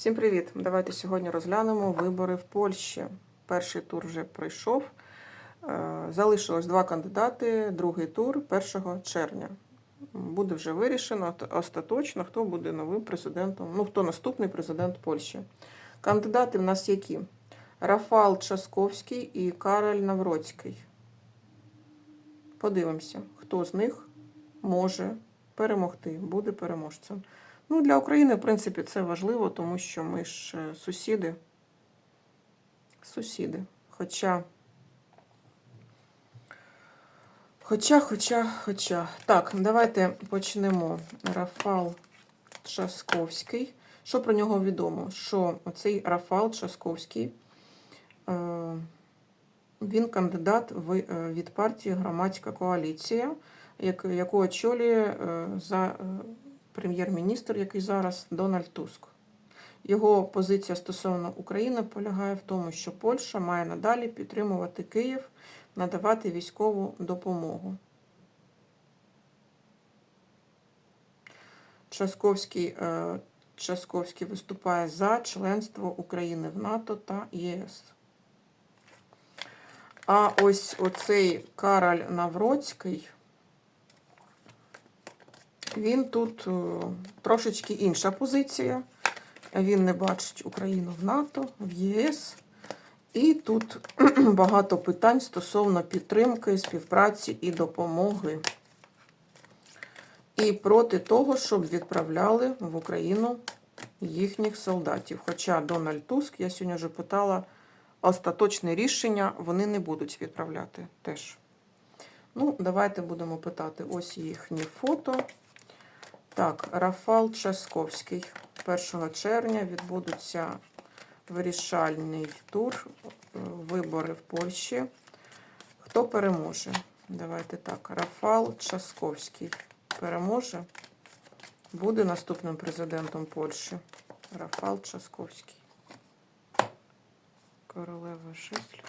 Всім привіт! Давайте сьогодні розглянемо вибори в Польщі. Перший тур вже пройшов. Е, Залишилось два кандидати. Другий тур 1 червня. Буде вже вирішено остаточно, хто буде новим президентом, ну хто наступний президент Польщі. Кандидати в нас які? Рафал Часковський і Кароль Навроцький. Подивимося, хто з них може перемогти, буде переможцем. Ну, для України, в принципі, це важливо, тому що ми ж е, сусіди. Сусіди. Хоча. Хоча, хоча, хоча. Так, давайте почнемо. Рафал Часковський. Що про нього відомо? Що цей Рафал Часковський, е, він кандидат е, від партії Громадська коаліція, яку очолює за прем'єр-міністр, який зараз Дональд Туск. Його позиція стосовно України полягає в тому, що Польща має надалі підтримувати Київ, надавати військову допомогу. Часковський, е, Часковський виступає за членство України в НАТО та ЄС. А ось оцей Кароль Навроцький, він тут е, трошечки інша позиція. Він не бачить Україну в НАТО, в ЄС. І тут багато питань стосовно підтримки, співпраці і допомоги. І проти того, щоб відправляли в Україну їхніх солдатів. Хоча Дональд Туск, я сьогодні вже питала, остаточне рішення вони не будуть відправляти теж. Ну, давайте будемо питати. Ось їхні фото. Так, Рафал Часковський. 1 червня відбудуться вирішальний тур, е, вибори в Польщі. Хто переможе? Давайте так. Рафал Часковський переможе. Буде наступним президентом Польщі. Рафал Часковський. Королева жезлів.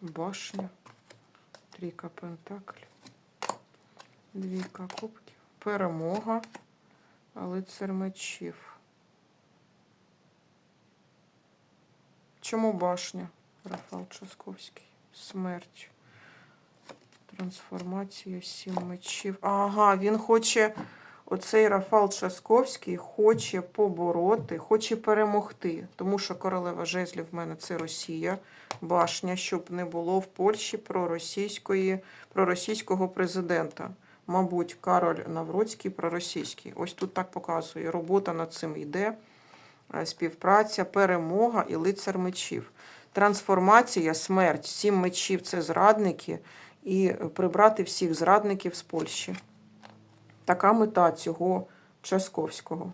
Башня. Трійка пентаклів. Двійка кубків. Перемога. Лицар мечів. Чому башня? Рафал Часковський. Смерть. Трансформація сім мечів. Ага, він хоче. Оцей Рафал Часковський хоче побороти, хоче перемогти. Тому що королева жезлів в мене це Росія, башня, щоб не було в Польщі проросійської, проросійського президента. Мабуть, Кароль Навроцький проросійський. Ось тут так показує. Робота над цим йде. Е, Співпраця, перемога і лицар мечів. Трансформація, смерть. Сім мечів це зрадники, і прибрати всіх зрадників з Польщі. Така мета цього Часковського.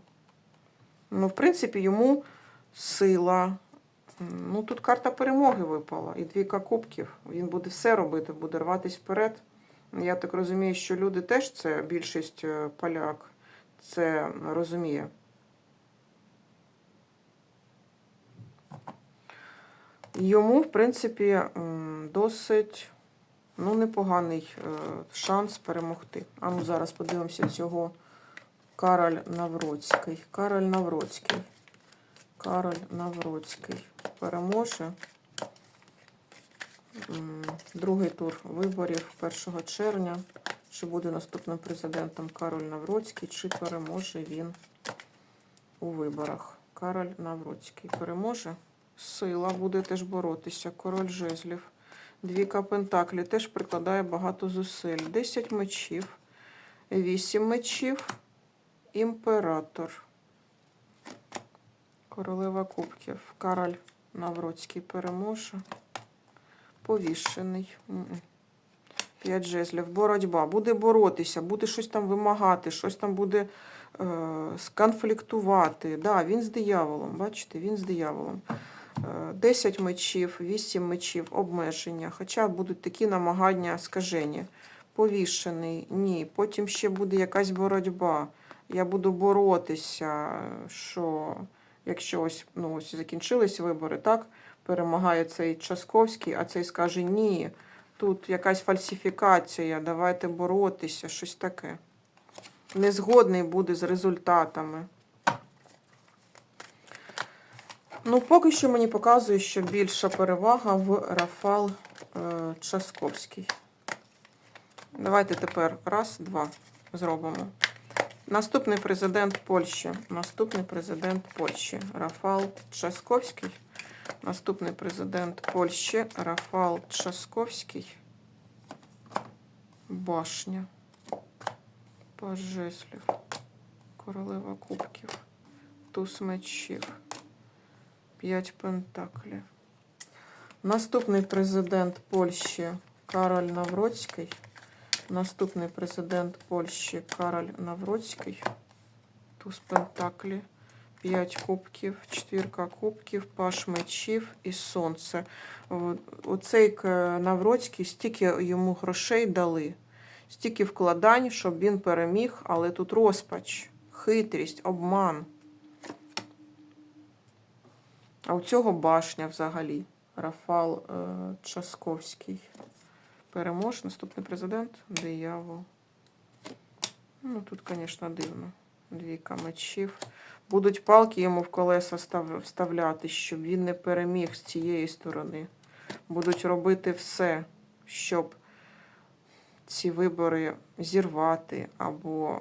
Ну, в принципі, йому сила. Ну, тут карта перемоги випала і двійка кубків. Він буде все робити, буде рватися вперед. Я так розумію, що люди теж це більшість е, поляк це розуміє. Йому, в принципі, досить ну, непоганий е, шанс перемогти. А ну зараз подивимося цього Кароль Навроцький. Кароль Навроцький. Кароль Навроцький переможе. Другий тур виборів 1 червня. Чи буде наступним президентом Кароль Навроцький, чи переможе він у виборах? Кароль Навроцький переможе. Сила буде теж боротися. Король жезлів. Двіка Пентаклі теж прикладає багато зусиль. 10 мечів, 8 мечів, імператор. Королева кубків. Кароль Навроцький переможе. Повішений. М-м. П'ять жезлів. Боротьба. Буде боротися, буде щось там вимагати, щось там буде е, сконфліктувати. Да, він з дияволом. Бачите, він з дияволом. Е, 10 мечів, 8 мечів, обмеження. Хоча будуть такі намагання скажені. Повішений, ні. Потім ще буде якась боротьба. Я буду боротися, що якщо ось, ну, ось закінчились вибори, так? Перемагає цей Часковський, а цей скаже ні. Тут якась фальсифікація, давайте боротися, щось таке. Незгодний буде з результатами. Ну, поки що мені показує, що більша перевага в Рафал е, Часковський. Давайте тепер раз, два зробимо. Наступний президент Польщі. Наступний президент Польщі Рафал Часковський. Наступний президент Польщі Рафал Часковський. Башня. Паж жезлів. Королева кубків. Туз мечів. П'ять пентаклів. Наступний президент Польщі Кароль Навроцький. Наступний президент Польщі Кароль Навроцький. Туз пентаклі. П'ять кубків, четвірка кубків, паш мечів і сонце. Оцей Навроцький стільки йому грошей дали, стільки вкладань, щоб він переміг, але тут розпач, хитрість, обман. А у цього башня взагалі. Рафал е, Часковський. Переможе наступний президент. Диявол. Ну, тут, звісно, дивно. Двійка мечів. Будуть палки йому в колеса вставляти, щоб він не переміг з цієї сторони. Будуть робити все, щоб ці вибори зірвати або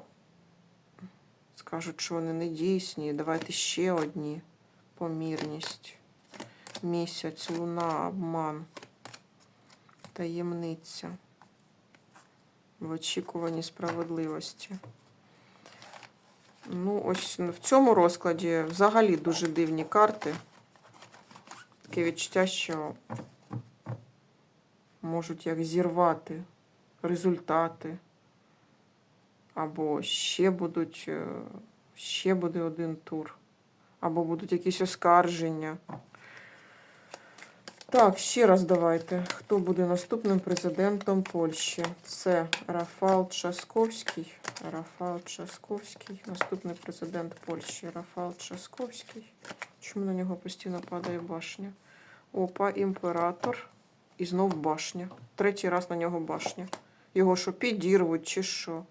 скажуть, що вони не дійсні. Давайте ще одні. Помірність. Місяць, луна, обман. Таємниця. В очікуванні справедливості. Ну, ось в цьому розкладі взагалі дуже дивні карти. Таке відчуття, що можуть як зірвати результати. Або ще будуть, е, ще буде один тур. Або будуть якісь оскарження. Так, ще раз давайте. Хто буде наступним президентом Польщі? Це Рафал Часковський. Рафал Часковський. Наступний президент Польщі. Рафал Часковський. Чому на нього постійно падає башня? Опа, імператор. І знов башня. Третій раз на нього башня. Його що, підірвуть чи що?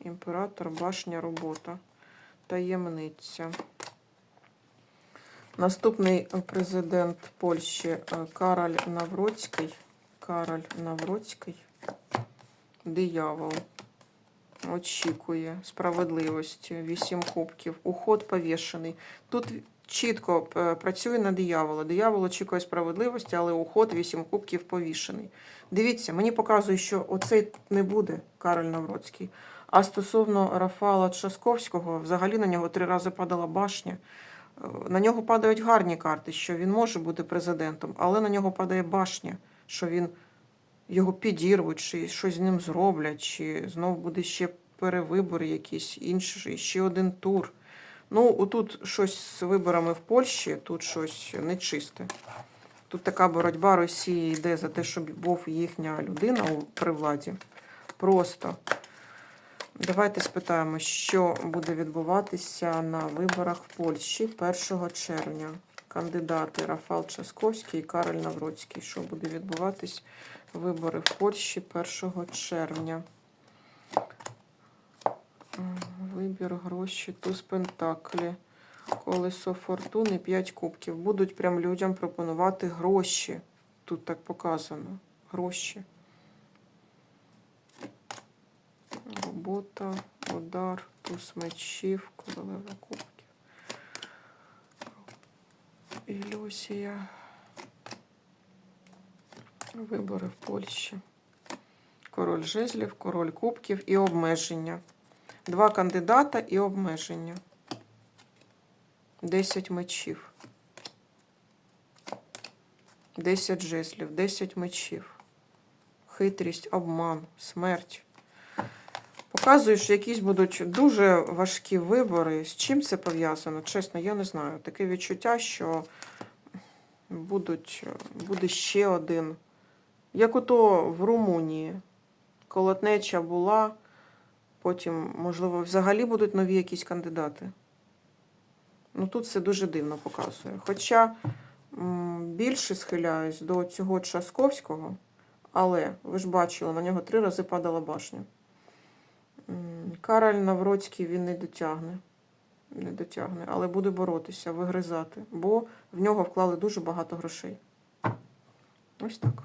Імператор, башня, робота. Таємниця. Наступний президент Польщі е, Кароль Навроцький. Кароль Навроцький. Диявол. Очікує справедливості. Вісім кубків. Уход повішений. Тут чітко е, працює на диявола. Диявол очікує справедливості, але уход вісім кубків повішений. Дивіться, мені показує, що оцей не буде Кароль Навроцький. А стосовно Рафала Часковського, взагалі на нього три рази падала башня. На нього падають гарні карти, що він може бути президентом, але на нього падає башня, що він його підірвуть, чи щось з ним зроблять, чи знов буде ще перевибори якісь інші, ще один тур. Ну, отут щось з виборами в Польщі, тут щось нечисте. Тут така боротьба Росії йде за те, щоб був їхня людина при владі. Просто. Давайте спитаємо, що буде відбуватися на виборах в Польщі 1 червня. Кандидати Рафал Часковський і Кароль Навроцький. Що буде відбуватись? Вибори в Польщі 1 червня. Вибір гроші, туз пентаклі, колесо фортуни, 5 кубків. Будуть прям людям пропонувати гроші. Тут так показано. Гроші. Робота, удар, туз мечів, королева кубків. Ілюзія. Вибори в Польщі. Король жезлів, король кубків і обмеження. Два кандидата і обмеження. Десять мечів. Десять жезлів, десять мечів. Хитрість, обман, смерть. Показує, що якісь будуть дуже важкі вибори. З чим це пов'язано? Чесно, я не знаю. Таке відчуття, що будуть, буде ще один. Як ото в Румунії. Колотнеча була, потім, можливо, взагалі будуть нові якісь кандидати. Ну тут все дуже дивно показує. Хоча більше схиляюсь до цього Часковського, але ви ж бачили, на нього три рази падала башня. Кароль Навроцький він не дотягне. Не дотягне, але буде боротися, вигризати, бо в нього вклали дуже багато грошей. Ось так.